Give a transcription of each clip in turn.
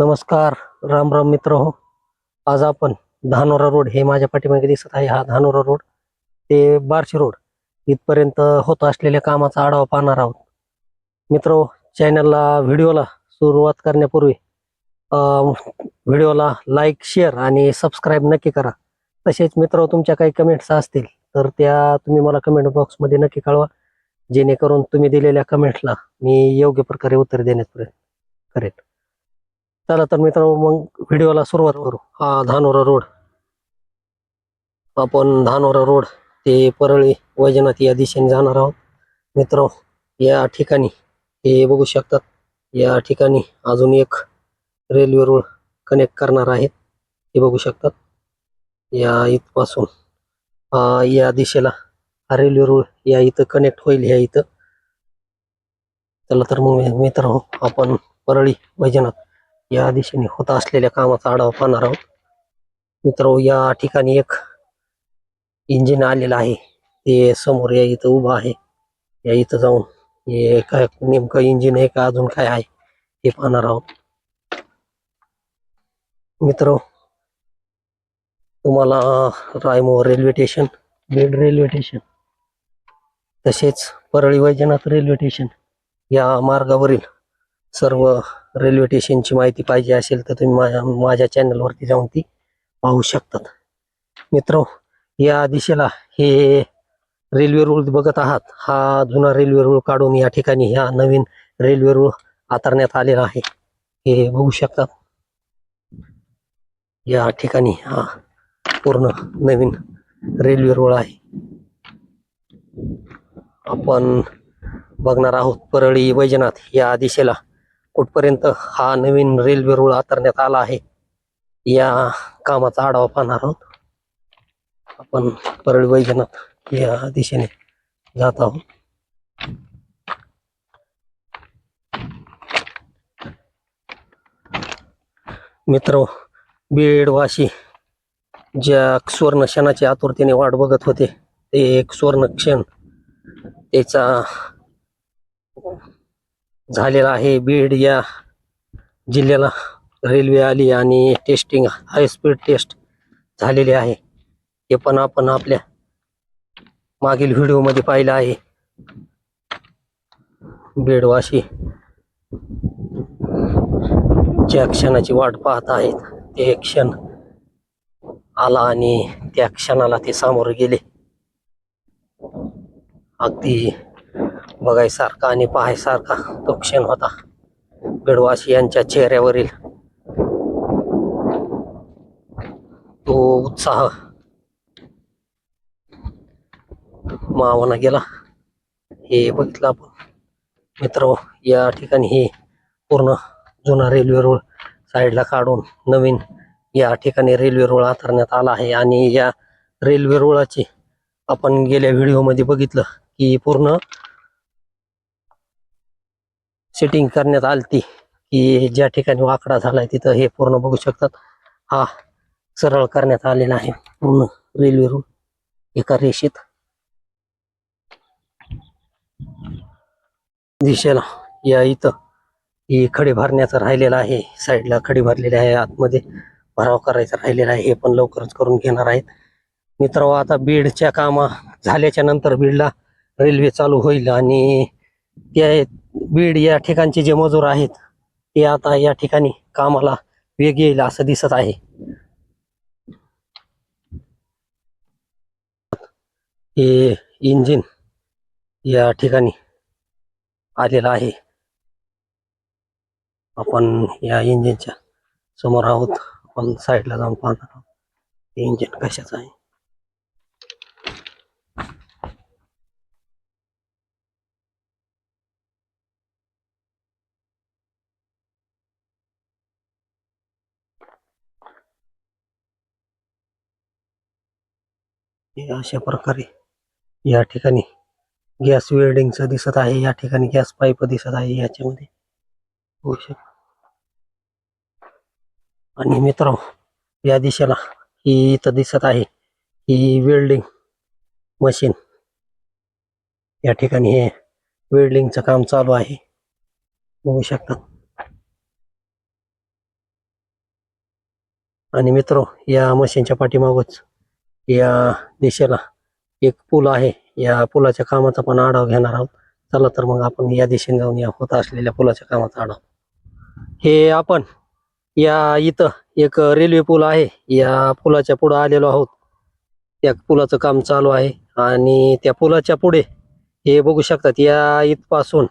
नमस्कार राम राम मित्र हो. आज आपण धानोरा रोड हे माझ्या पाठीमागे दिसत आहे. हा धानोरा रोड ते बार्शी रोड इथपर्यंत होत असलेल्या कामाचा आढावा पाहणार आहोत. मित्र हो, चॅनलला व्हिडिओला सुरुवात करण्यापूर्वी व्हिडिओला लाईक शेअर आणि सबस्क्राईब नक्की करा. तसेच मित्र हो, तुमच्या काही कमेंट्स असतील तर त्या तुम्ही मला कमेंट बॉक्समध्ये नक्की कळवा जेणेकरून तुम्ही दिलेल्या कमेंट्सला मी योग्य प्रकारे उत्तर देण्यात प्रयत्न करेन. चला तर मित्रांनो मग व्हिडिओला सुरुवात करू. हा धानोरा रोड. आपण धानोरा रोड ते परळी वैजनाथ या दिशेने जाणार आहोत. मित्र या ठिकाणी हे बघू शकतात या ठिकाणी अजून एक रेल्वे रोड कनेक्ट करणार आहेत. हे बघू शकतात. या इथपासून हा या दिशेला हा रेल्वे रोड या इथं कनेक्ट होईल ह्या इथं. चला तर मग मित्र आपण परळी वैजनाथ या दिशेने होत असलेल्या कामाचा आढावा पाहणार आहोत. मित्र या ठिकाणी एक इंजिन आलेलं आहे. ते समोर या इथं उभं आहे. या इथं जाऊन हे काय नेमकं इंजिन आहे का अजून काय आहे हे पाहणार आहोत. मित्र तुम्हाला Raimoh railway station Beed railway station तसेच परळी वैजनाथ रेल्वे स्टेशन या मार्गावरील सर्व रेल्वे स्टेशनची माहिती पाहिजे असेल तर तुम्ही माझ्या माझ्या चॅनलवरती जाऊन ती पाहू शकतात. मित्र या दिशेला हे रेल्वे रूळ बघत आहात. हा जुना रेल्वे रूळ काढून या ठिकाणी ह्या नवीन रेल्वे रूळ आतरण्यात आलेला आहे. हे बघू शकतात या ठिकाणी हा पूर्ण नवीन रेल्वे रूळ आहे. आपण बघणार आहोत परळी वैजनाथ या दिशेला कुठपर्यंत हा नवीन रेल्वे रुळ आतरण्यात आला आहे या कामाचा आढावा पाहणार आहोत. आपण परळी वैजनाथ या दिशेने जात आहोत. मित्र बीडवाशी ज्या सुवर्ण क्षणाची आतुरतेने वाट बघत होते ते एक सुवर्ण क्षण त्याचा झालेला आहे. बीड या जिल्ह्याला रेल्वे आली आणि टेस्टिंग हाय स्पीड टेस्ट झालेली आहे. हे पण आपण आपल्या मागील व्हिडिओमध्ये पाहिलं आहे. बेडवाशी ज्या क्षणाची वाट पाहत आहेत ते क्षण आला आणि त्या क्षणाला ते सामोरे गेले. अगदी बघायसारखा आणि पाहायसारखा तो क्षण होता. गडवासी यांच्या चेहऱ्यावरील तो उत्साह मावाना गेला. हे बघितलं आपण. मित्र या ठिकाणी हे पूर्ण जुना रेल्वे रोड साईडला काढून नवीन या ठिकाणी रेल्वे रोड आतरण्यात आला आहे. आणि या रेल्वे रोडाची आपण गेल्या व्हिडिओमध्ये बघितलं की पूर्ण सेटिंग करण्यात आलती की ज्या ठिकाणी वाकडा झालाय तिथं हे पूर्ण बघू शकतात. हा सरळ करण्यात आलेला आहे पूर्ण रेल्वे रूळ एका रेषेत. दिशेला या इथं ही खडी भरण्याचं राहिलेलं आहे. साईडला खडी भरलेली आहे. आतमध्ये भराव करायचा राहिलेला आहे. हे पण लवकरच करून घेणार आहेत. मित्र आता बीडच्या कामा झाल्याच्यानंतर बीडला रेल्वे चालू होईल आणि त्या बीड या ठिकाणचे जे मजूर आहेत ते आता या ठिकाणी कामाला वेग येईल असं दिसत आहे. हे इंजिन या ठिकाणी आलेलं आहे. आपण या इंजिनच्या समोर आहोत. आपण साईडला जाऊन पाहणार आहोत. हे इंजिन कशाचं आहे? हे अशा प्रकारे या ठिकाणी गॅस वेल्डिंगचं दिसत आहे. या ठिकाणी गॅस पाईप दिसत आहे. याच्यामध्ये होऊ शकत आणि मित्र या दिशेला ही इथं दिसत आहे. ही वेल्डिंग मशीन. या ठिकाणी हे वेल्डिंगचं काम चालू आहे. बघू शकता. आणि मित्र या मशीनच्या पाठीमागच या दिशेला एक पूल आहे. या पुलाच्या कामाचा पण आढावा घेणार आहोत. चला तर मग आपण या दिशेने जाऊन या होत असलेल्या पुलाच्या कामाचा आढावा. हे आपण या इथं एक रेल्वे पूल आहे. या पुलाच्या पुढं आलेलो आहोत. त्या पुलाचं काम चालू आहे. आणि त्या पुलाच्या पुढे हे बघू शकतात या इथपासून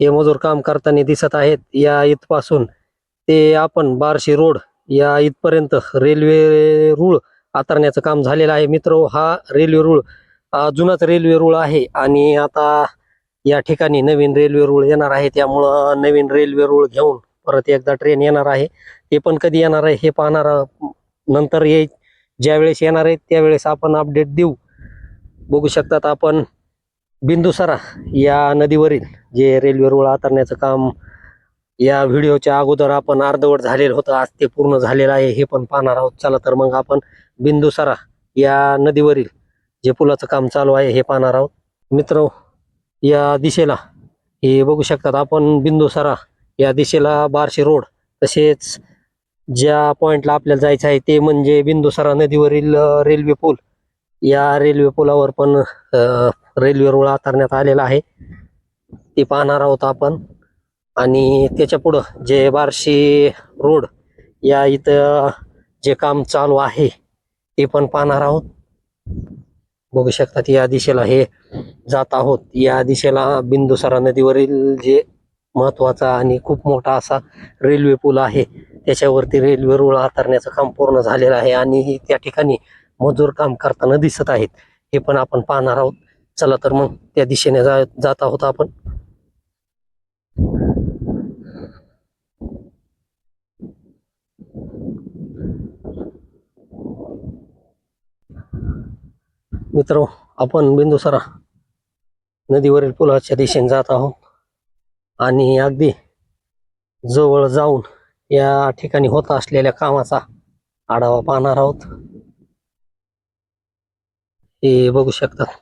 हे मजूर काम करताना दिसत आहेत. या इथपासून ते आपण बारशी रोड या इथपर्यंत रेल्वे रूळ आतरण्याचं काम झालेलं आहे. मित्र हा रेल्वे रूळ जुनाच रेल्वे रूळ आहे आणि आता या ठिकाणी नवीन रेल्वे रूळ येणार आहे. त्यामुळं नवीन रेल्वे रूळ घेऊन परत एकदा ट्रेन येणार आहे. ते पण कधी येणार आहे हे पाहणार नंतर ये ज्या वेळेस येणार आहे त्यावेळेस आपण अपडेट देऊ. बघू शकतात आपण बिंदुसरा या नदीवरील जे रेल्वे रूळ आतरण्याचं काम या व्हिडिओच्या अगोदर आपण अर्धवट झालेलं होतं. आज ते पूर्ण झालेलं आहे हे पण पाहणार आहोत. चला तर मग आपण बिंदुसरा या नदीवरील जे पुलाचं काम चालू आहे हे पाहणार आहोत. मित्र या दिशेला हे बघू शकतात आपण बिंदुसरा या दिशेला बार्शी रोड तसेच ज्या पॉइंटला आपल्याला जायचं आहे ते म्हणजे बिंदुसारा नदीवरील रेल्वे पूल. या रेल्वे पुलावर पण रेल्वे रुळ आकारण्यात आलेला आहे. ते पाहणार आहोत आपण. आणि त्याच्या पुढं जे बारशी रोड या इथं जे काम चालू आहे ते पण पाहणार आहोत. बघू शकतात या दिशेला हे जात आहोत. या दिशेला बिंदुसरा नदीवरील जे महत्त्वाचा आणि खूप मोठा असा रेल्वे पूल आहे त्याच्यावरती रेल्वे रुळ हातरण्याचं काम पूर्ण झालेलं आहे आणि त्या ठिकाणी मजूर काम करताना दिसत आहेत. हे पण आपण पाहणार आहोत. चला तर मग त्या दिशेने जा जात आहोत आपण. मित्र आपण बिंदुसरा नदीवरील पुलाच्या दिशेने जात आहोत आणि अगदी जवळ जाऊन या ठिकाणी होत असलेल्या कामाचा आढावा पाहणार आहोत. हे बघू शकतात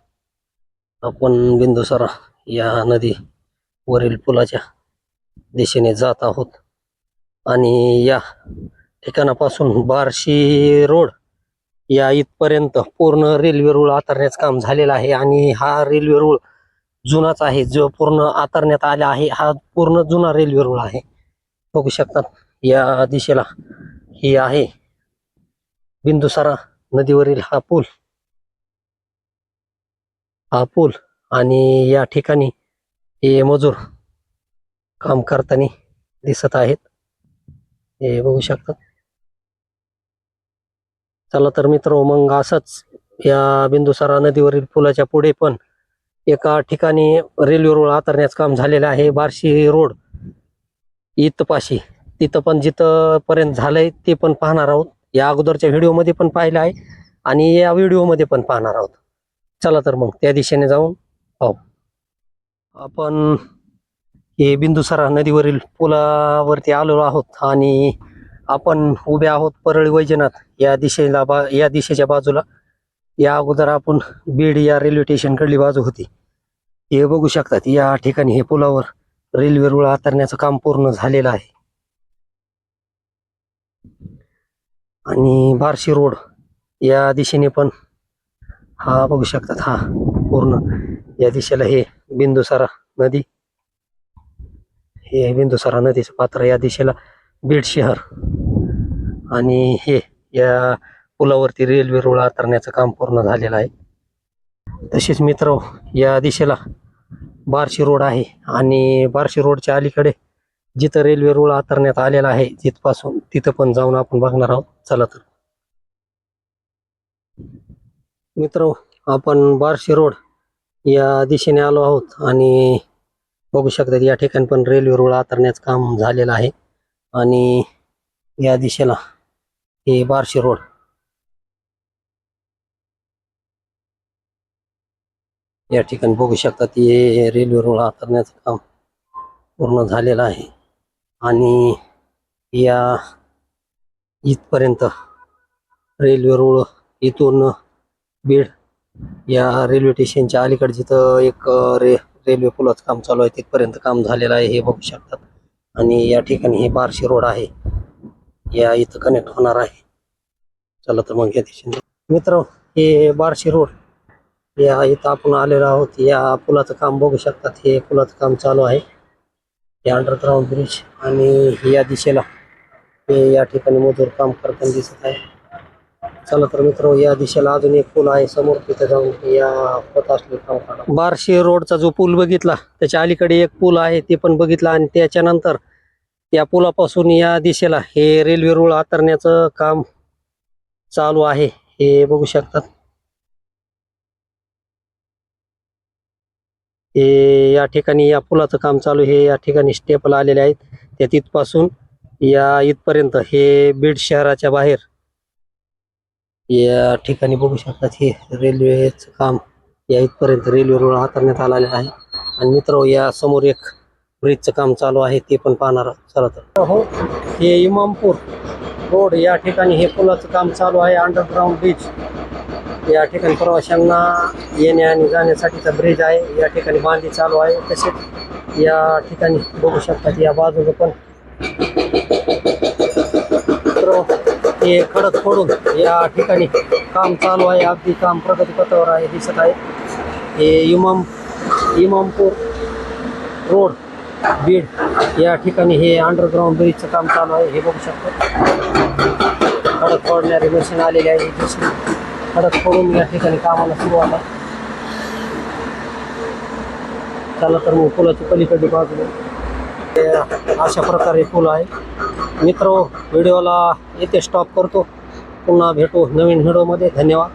आपण बिंदुसरा या नदीवरील पुलाच्या दिशेने जात आहोत. आणि या ठिकाणापासून बार्शी रोड या इथपर्यंत पूर्ण रेल्वे रूळ आतरण्याचं काम झालेलं आहे आणि हा रेल्वे रूळ जुनाच आहे. जो पूर्ण आतरण्यात आला आहे हा पूर्ण जुना रेल्वे रूळ आहे. बघू शकतात या दिशेला ही आहे. बिंदुसारा नदीवरील हा पूल. हा पूल आणि या ठिकाणी हे मजूर काम करताना दिसत आहेत. हे बघू शकतात चला तर मित्र मग असंच या बिंदुसारा नदीवरील पुलाच्या पुढे पण एका ठिकाणी रेल्वे रोड आतरण्याचं काम झालेलं आहे. बार्शी रोड इतपाशी तिथं पण जिथं पर्यंत झालंय ते पण पाहणार आहोत. या अगोदरच्या व्हिडिओमध्ये पण पाहिलं आहे आणि या व्हिडिओमध्ये पण पाहणार आहोत. चला तर मग त्या दिशेने जाऊन पाहू. आपण हे बिंदुसारा नदीवरील पुलावरती आलेलो आहोत आणि आपण उभे आहोत परळी वैजनाथ या दिशेला बा या दिशेच्या बाजूला. या अगोदर आपण बीड या रेल्वे स्टेशनकडली बाजू होती. हे बघू शकतात या ठिकाणी हे पुलावर रेल्वे रुळ आतरण्याचं काम पूर्ण झालेलं आहे. आणि बार्शी रोड या दिशेने पण हा बघू शकतात हा पूर्ण या दिशेला हे बिंदुसारा नदी. हे बिंदुसारा नदीचं पात्र या दिशेला बीड शहर. आणि हे या पुलावरती रेल्वे रुळ आतरण्याचं काम पूर्ण झालेलं आहे. तसेच मित्र या दिशेला बार्शी रोड आहे आणि बार्शी रोडच्या अलीकडे जिथं रेल्वे रुळ आतरण्यात आलेला आहे तिथपासून तिथं पण जाऊन आपण बघणार आहोत. चला तर. मित्र आपण बार्शी रोड या दिशेने आलो आहोत आणि बघू शकतात या ठिकाणी पण रेल्वे रुळ आतरण्याचं काम झालेलं आहे. आणि या दिशेला हे बारशी रोड. या ठिकाणी बघू शकतात हे रेल्वे रुळ आतरण्याचं काम पूर्ण झालेलं आहे. आणि या इथपर्यंत रेल्वे रुळ इथून बीड या रेल्वे स्टेशनच्या अलीकडे जिथं एक रे रेल्वे पुलाचं काम चालू आहे. तिथपर्यंत काम झालेलं आहे. हे बघू शकतात आणि या ठिकाणी हे बार्शी रोड आहे. या इथं कनेक्ट होणार आहे. चला तर मग या दिशेने. मित्र हे बार्शी रोड या इथं आपण आलेलो आहोत. या पुलाचं काम बघू शकतात. हे पुलाचं काम चालू आहे. हे अंडरग्राऊंड ब्रिज आणि या दिशेला हे या ठिकाणी मजूर काम करताना दिसत आहे. चला तर मित्र या दिशेला अजून एक पूल आहे. समोर तिथे जाऊन या होत असले काम रोडचा जो पूल बघितला त्याच्या अलीकडे एक पूल आहे. ते पण बघितला आणि त्याच्यानंतर या पुलापासून या दिशेला हे रेल्वे रुळ आतरण्याचं काम चालू आहे. हे बघू शकतात. हे या ठिकाणी या पुलाचं काम चालू हे या ठिकाणी स्टेपल आलेले आहेत. त्या तिथपासून या इथपर्यंत हे बीड शहराच्या बाहेर या ठिकाणी बघू शकतात. हे रेल्वेचं काम या इथपर्यंत रेल्वे रुळ हातरण्यात आलेलं आहे. आणि मित्र या समोर एक ब्रिजचं काम चालू आहे ते पण पाहणार आहोत. चला तर. हो हे इमामपूर रोड या ठिकाणी हे पुलाचं काम चालू आहे अंडरग्राऊंड ब्रिज या ठिकाणी प्रवाशांना येण्या आणि जाण्यासाठीचा ब्रिज आहे. या ठिकाणी बांधणी चालू आहे. तसेच या ठिकाणी बघू शकतात या बाजूला पण. हे खडक फोडून या ठिकाणी काम चालू आहे. अगदी काम प्रगतीपथावर आहे दिसत आहे. हे इमाम इमामपूर रोड बीड. या ठिकाणी हे अंडरग्राऊंड ब्रिजचं काम चालू आहे हे बघू शकतो. खडक फोडणारी मशीन आलेली आहे दुसरी खडक फोडून या ठिकाणी कामाला सुरुवात आहे. त्याला तर मग पुलाची पलीकडे बाजू अशा प्रकारे पूल आहे. मित्र व्हिडिओला येथे स्टॉप करतो. पुन्हा भेटू नवीन व्हिडिओमध्ये धन्यवाद.